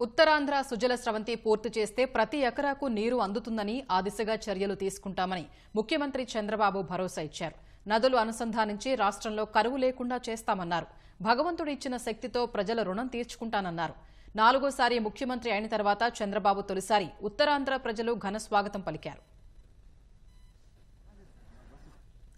ఉత్తరాంధ్ర సుజల స్రవంతి పూర్తి చేస్తే ప్రతి ఎకరాకు నీరు అందుతుందని ఆ దిశగా చర్యలు తీసుకుంటామని ముఖ్యమంత్రి చంద్రబాబు భరోసా ఇచ్చారు. నదులు అనుసంధానించి రాష్ట్రంలో కరువు లేకుండా చేస్తామన్నారు. భగవంతుడు ఇచ్చిన శక్తితో ప్రజల రుణం తీర్చుకుంటానన్నారు. నాలుగోసారి ముఖ్యమంత్రి అయిన తర్వాత చంద్రబాబు తొలిసారి ఉత్తరాంధ్ర ప్రజలు ఘన స్వాగతం పలికారు.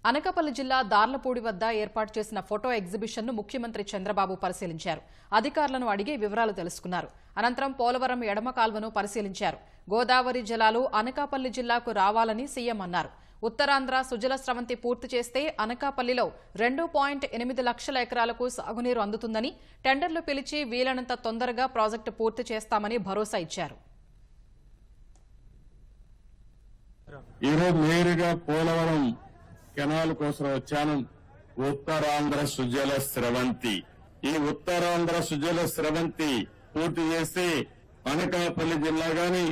అనకాపల్లి జిల్లా దార్లపూడి వద్ద ఏర్పాటు చేసిన ఫోటో ఎగ్జిబిషన్ను ముఖ్యమంత్రి చంద్రబాబు పరిశీలించారు. అధికారులను అడిగి వివరాలు తెలుసుకున్నారు. అనంతరం పోలవరం ఎడమ కాల్వను పరిశీలించారు. గోదావరి జలాలు అనకాపల్లి జిల్లాకు రావాలని సీఎం అన్నారు. ఉత్తరాంధ్ర సుజల స్రవంతి పూర్తి చేస్తే అనకాపల్లిలో రెండు పాయింట్ ఎనిమిది లక్షల ఎకరాలకు సాగునీరు అందుతుందని టెండర్లు పిలిచి వీలైనంత తొందరగా ప్రాజెక్టు పూర్తి చేస్తామని భరోసా ఇచ్చారు. ఈరోజు నేరుగా పోలవరం కెనాల్ కోసం వచ్చాను. ఉత్తరాంధ్ర సుజల స్రవంతి. ఈ ఉత్తరాంధ్ర సుజల స్రవంతి పూర్తి చేస్తే అనకాపల్లి జిల్లా గాని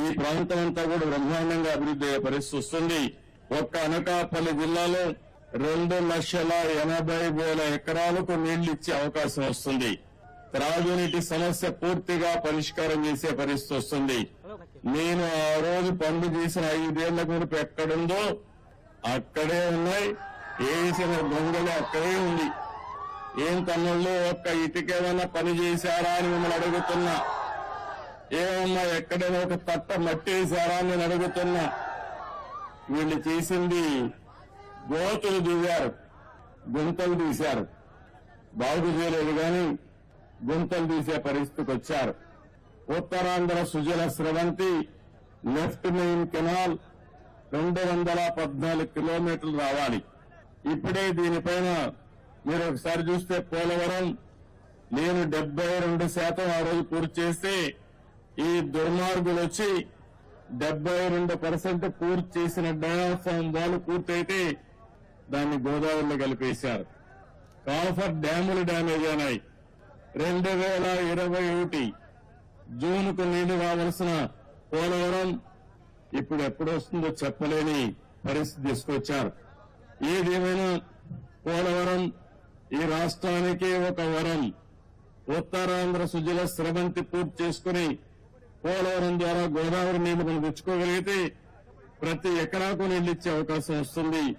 ఈ ప్రాంతం అంతా కూడా బ్రహ్మాండంగా అభివృద్ధి అయ్యే పరిస్థితి వస్తుంది. ఒక్క అనకాపల్లి జిల్లాలో రెండు లక్షల ఎనభై వేల ఎకరాలకు నీళ్ళు ఇచ్చే అవకాశం వస్తుంది. త్రాగునీటి సమస్య పూర్తిగా పరిష్కారం చేసే పరిస్థితి వస్తుంది. నేను ఆ రోజు పనులు చేసిన ఐదేళ్ళ గురిపు ఎక్కడుందో అక్కడే ఉన్నాయి. వేసిన దొంగలు అక్కడే ఉంది. ఏం తమ్ముళ్ళు ఒక్క ఇటుకేమైనా పని చేశారా అని మిమ్మల్ని అడుగుతున్నా. ఏమన్నా ఎక్కడైనా ఒక తట్ట మట్టి వేశారా అని నేను అడుగుతున్నా. వీళ్ళు చేసింది గోతులు దిగారు గుంతలు తీశారు. బాగు చేయలేదు కానీ గుంతలు తీసే పరిస్థితికి వచ్చారు. Uttarandhra Sujala Sravanthi left main canal రెండు వందల పద్నాలుగు కిలోమీటర్లు రావాలి. ఇప్పుడే దీనిపైన మీరు ఒకసారి చూస్తే పోలవరం నేను డెబ్బై రెండు శాతం ఆ రోజు పూర్తి చేస్తే ఈ దుర్మార్గులు వచ్చి డెబ్బై రెండు పర్సెంట్ పూర్తి చేసిన డయాఫామ్ వాళ్ళు పూర్తయితే దాన్ని గోదావరిలో కలిపేశారు. కాఫర్ డ్యాములు డ్యామేజ్ అయినాయి. రెండు వేల ఇరవై ఒకటి జూన్కు నీళ్ళు రావాల్సిన పోలవరం ఇప్పుడు ఎప్పుడు వస్తుందో చెప్పలేని పరిస్థితి తీసుకొచ్చారు. ఏదేమైనా పోలవరం ఈ రాష్ట్రానికే ఒక వరం. ఉత్తరాంధ్ర సుజల స్రవంతి పూర్తి చేసుకుని పోలవరం ద్వారా గోదావరి నీళ్ళు మనం తెచ్చుకోగలిగితే ప్రతి ఎకరాకు నీళ్ళు ఇచ్చే అవకాశం వస్తుంది.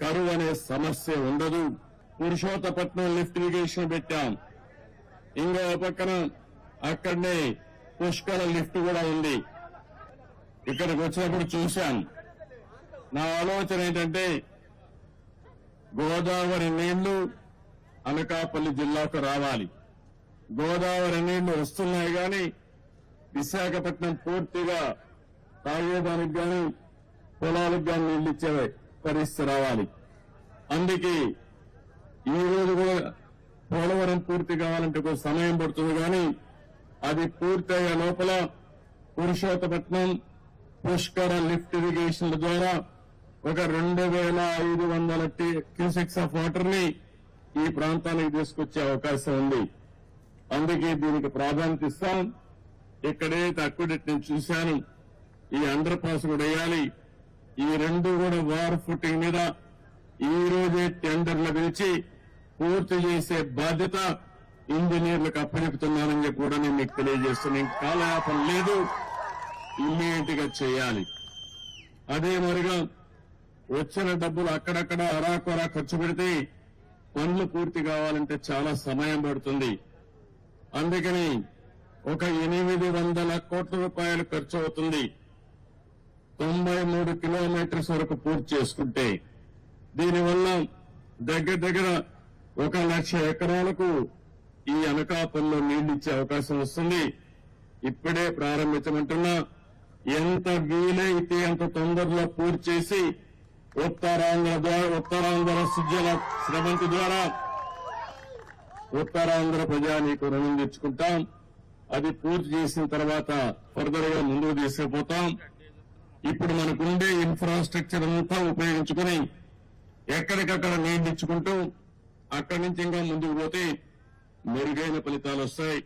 కరువు అనే సమస్య ఉండదు. పురుషోత్తపట్నం లిఫ్ట్ ఇరిగేషన్ పెట్టాం. ఇంకో పక్కన అక్కడనే పుష్కల లిఫ్ట్ కూడా ఉంది. ఇక్కడికి వచ్చినప్పుడు చూశాను. నా ఆలోచన ఏంటంటే గోదావరి నీళ్ళు అనకాపల్లి జిల్లాకు రావాలి. గోదావరి నీళ్ళు వస్తున్నాయి గాని విశాఖపట్నం పూర్తిగా తాగేదానికి గాని పొలాలకు గాని నీళ్ళు ఇచ్చే పరిస్థితి రావాలి. అందుకే ఈ రోజు కూడా పోలవరం పూర్తి కావాలంటే కొంచెం సమయం పడుతుంది కానీ అది పూర్తయ్యే లోపల పురుషోత్తపట్నం పుష్కర లిఫ్ట్ ఇరిగేషన్ల ద్వారా ఒక రెండు వేల ఐదు వందల క్యూసెక్స్ ఆఫ్ వాటర్ని ఈ ప్రాంతానికి తీసుకొచ్చే అవకాశం ఉంది. అందుకే దీనికి ప్రాధాన్యత ఇస్తాం. ఇక్కడే తక్కువ నేను చూశాను. ఈ అండర్ పాస్ కూడా వేయాలి. ఈ రెండు కూడా వార్ ఫుటింగ్ మీద ఈ రోజే టెండర్లు పిలిచి పూర్తి చేసే బాధ్యత ఇంజనీర్లకు అప్పచెపుతున్నానని కూడా నేను మీకు తెలియజేస్తున్నాను. ఇంక కాలయాపన లేదు. ఇమ్మీడియట్గా చేయాలి. అదే మరిగా వచ్చిన డబ్బులు అక్కడక్కడ అరాకొరా ఖర్చు పెడితే పనులు పూర్తి కావాలంటే చాలా సమయం పడుతుంది. అందుకని ఒక ఎనిమిది వందల కోట్ల రూపాయలు ఖర్చు అవుతుంది. తొంభై మూడు కిలోమీటర్స్ వరకు పూర్తి చేసుకుంటే దీనివల్ల దగ్గర దగ్గర ఒక లక్ష ఎకరాలకు ఈ అనకాపల్లో నీళ్ళు ఇచ్చే అవకాశం వస్తుంది. ఇప్పుడే ప్రారంభించమంటున్నా. ఎంత వీలైతే అంత తొందరలో పూర్తి చేసి ఉత్తరాంధ్ర ద్వారా ఉత్తరాంధ్ర సుజల శ్రవంతి ద్వారా ఉత్తరాంధ్ర ప్రజానీకు రుణం తెచ్చుకుంటాం. అది పూర్తి చేసిన తర్వాత ఫర్దర్గా ముందుకు తీసుకుపోతాం. ఇప్పుడు మనకుండే ఇన్ఫ్రాస్ట్రక్చర్ అంతా ఉపయోగించుకుని ఎక్కడికక్కడ నియమించుకుంటూ ఇచ్చుకుంటూ అక్కడి నుంచి ఇంకా ముందుకు పోతే మెరుగైన ఫలితాలు వస్తాయి.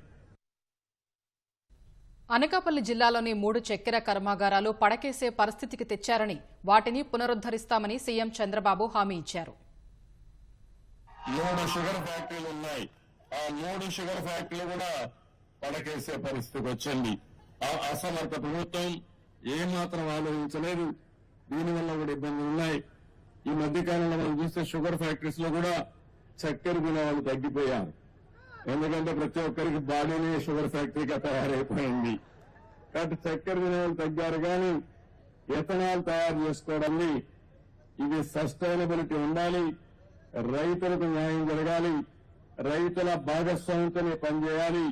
అనకాపల్లి జిల్లాలోని మూడు చక్కెర కర్మాగారాలు పడకేసే పరిస్థితికి తెచ్చారని వాటిని పునరుద్దరిస్తామని సీఎం చంద్రబాబు హామీ ఇచ్చారు. మూడు షుగర్ ఫ్యాక్టరీలు ఉన్నాయి. ఆ మూడు షుగర్ ఫ్యాక్టరీలు కూడా పడకేసే పరిస్థితికి వచ్చింది. ఆ అసమర్థ ప్రభుత్వం ఏమాత్రం ఆలోచించలేదు. దీనివల్ల కూడా ఇబ్బందులు ఉన్నాయి. ఈ మధ్య కాలంలో మనం చూస్తే షుగర్ ఫ్యాక్టరీస్లో కూడా చక్కెర గుణాలు తగ్గిపోయారు. ఎందుకంటే ప్రతి ఒక్కరికి బాడీనే షుగర్ ఫ్యాక్టరీగా తయారైపోయింది. కాబట్టి చక్కెర వినియోగం తగ్గారు కానీ ఎథనాల్ తయారు చేసుకోవడాన్ని ఇది సస్టైనబిలిటీ ఉండాలి రైతులకు న్యాయం జరగాలి రైతుల భాగస్వామ్యంతోనే పనిచేయాలి.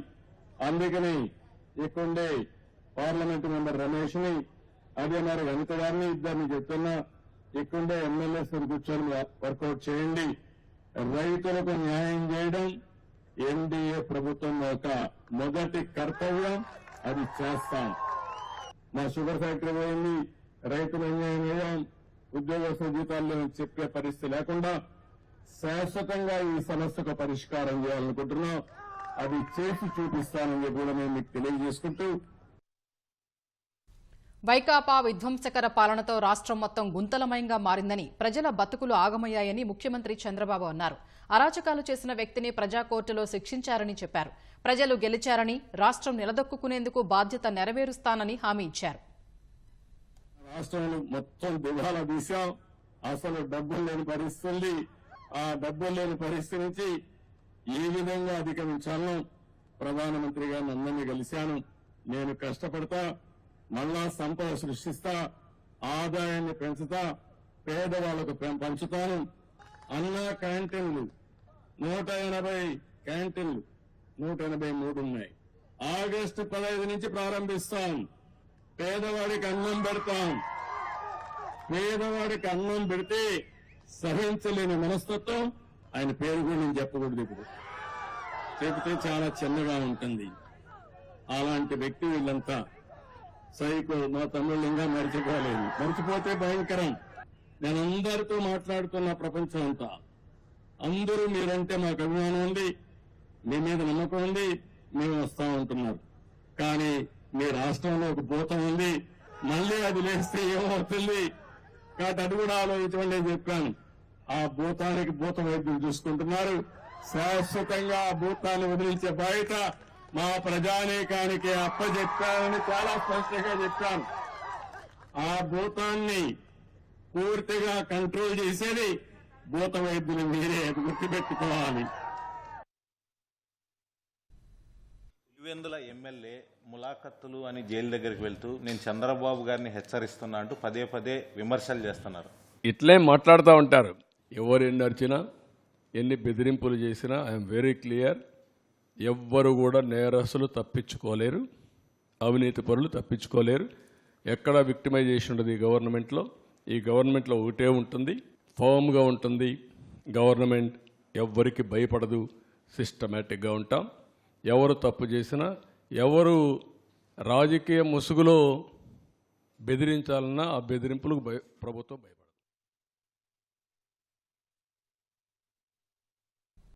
అందుకని ఇక్కడే పార్లమెంట్ మెంబర్ రమేష్ని అదే మరి వనిత గారిని ఇద్దరిని చెప్తున్నా ఇక్కడే ఎమ్మెల్యేస్ కూర్చొని వర్కౌట్ చేయండి. రైతులకు న్యాయం చేయడం ఎన్డీఏ ప్రభుత్వం యొక్క మొదటి కర్తవ్యం అది చేస్తాం. మా షుగర్ ఫ్యాక్టరీ పోయింది రైతులు అన్యాయం చేయడం ఉద్యోగస్తుల జీతాల్లో చెప్పే పరిస్థితి లేకుండా శాశ్వతంగా ఈ సమస్యకు పరిష్కారం చేయాలనుకుంటున్నాం. అది చేసి చూపిస్తానని చెప్పి కూడా మేము మీకు తెలియజేసుకుంటూ వైకాపా విధ్వంసకర పాలనతో రాష్ట్రం మొత్తం గుంతలమయంగా మారిందని ప్రజల బతుకులు ఆగమయ్యాయని ముఖ్యమంత్రి చంద్రబాబు అన్నారు. అరాచకాలు చేసిన వ్యక్తిని ప్రజా కోర్టులో శిక్షించారని చెప్పారు. ప్రజలు గెలిచారని రాష్ట్రం నిలదొక్కునేందుకు బాధ్యత నెరవేరుస్తానని హామీ ఇచ్చారు. రాష్ట్రంలో మొత్తం దివాలా తీశాం. అసలు డబ్బులు లేని పరిస్థితుంది ఆ డబ్బులు లేని పరిస్థితి నుంచి ఏ విధంగా అధిగమించాలను ప్రధానమంత్రి గారిని అందరినీ కలిశాను. నేను కష్టపడతా మళ్ళా సంపద సృష్టిస్తా ఆదాయాన్ని పెంచుతా పేదవాళ్ళకు పంచుతాను. అన్న క్యాంటీన్లు. నూట ఎనభై క్యాంటీన్లు. నూట ఎనభై మూడు ఉన్నాయి. ఆగస్టు పదహైదు నుంచి ప్రారంభిస్తాం. పేదవాడికి అన్నం పెడతాం. పేదవాడికి అన్నం పెడితే సహించలేని మనస్తత్వం. ఆయన పేరు కూడా నేను చెప్పకూడదు ఇప్పుడు. చెబితే చాలా చిన్నగా ఉంటుంది. అలాంటి వ్యక్తి వీళ్ళంతా సైకో మా తమ్ముళ్ళు ఇంకా మర్చిపోలేదు. మర్చిపోతే భయంకరం. నేను అందరితో మాట్లాడుతున్న ప్రపంచం అంతా. అందరూ మీరంటే మాకు అభిమానం ఉంది. మీ మీద నమ్మకం ఉంది. మేము వస్తా ఉంటున్నారు కానీ మీ రాష్ట్రంలో ఒక భూతం ఉంది. మళ్ళీ అది లేస్తే ఏమవుతుంది? కాబట్టి అది కూడా ఆలోచించండి చెప్పాను. ఆ భూతానికి భూత వైద్యులు చూసుకుంటున్నారు. శాశ్వతంగా ఆ భూతాన్ని వదిలించే బయట మా ప్రజానీకానికి అప్పచెప్పానని చాలా స్పష్టంగా చెప్పాను. ఆ భూతాన్ని పూర్తిగా కంట్రోల్ చేసేది భూత వైద్యులు మీరే గుర్తుపెట్టుకోవాలి. పులివెందుల ఎమ్మెల్యే ములాఖత్తులు అని జైలు దగ్గరికి వెళ్తూ నేను చంద్రబాబు గారిని హెచ్చరిస్తున్నా అంటూ పదే పదే విమర్శలు చేస్తున్నారు. ఇట్లే మాట్లాడుతూ ఉంటారు. ఎవరు ఎన్ని అరిచినా ఎన్ని బెదిరింపులు చేసినా ఐఎమ్ వెరీ క్లియర్ ఎవ్వరు కూడా నేరస్తులు తప్పించుకోలేరు అవినీతి పరులు తప్పించుకోలేరు. ఎక్కడ విక్టిమైజేషన్ ఉండదు ఈ గవర్నమెంట్లో. ఈ గవర్నమెంట్లో ఒకటే ఉంటుంది ఫామ్గా ఉంటుంది. గవర్నమెంట్ ఎవ్వరికి భయపడదు సిస్టమేటిక్గా ఉంటాం. ఎవరు తప్పు చేసినా ఎవరు రాజకీయ ముసుగులో బెదిరించాలన్నా ఆ బెదిరింపులకు భయ ప్రభుత్వం భయపడదు.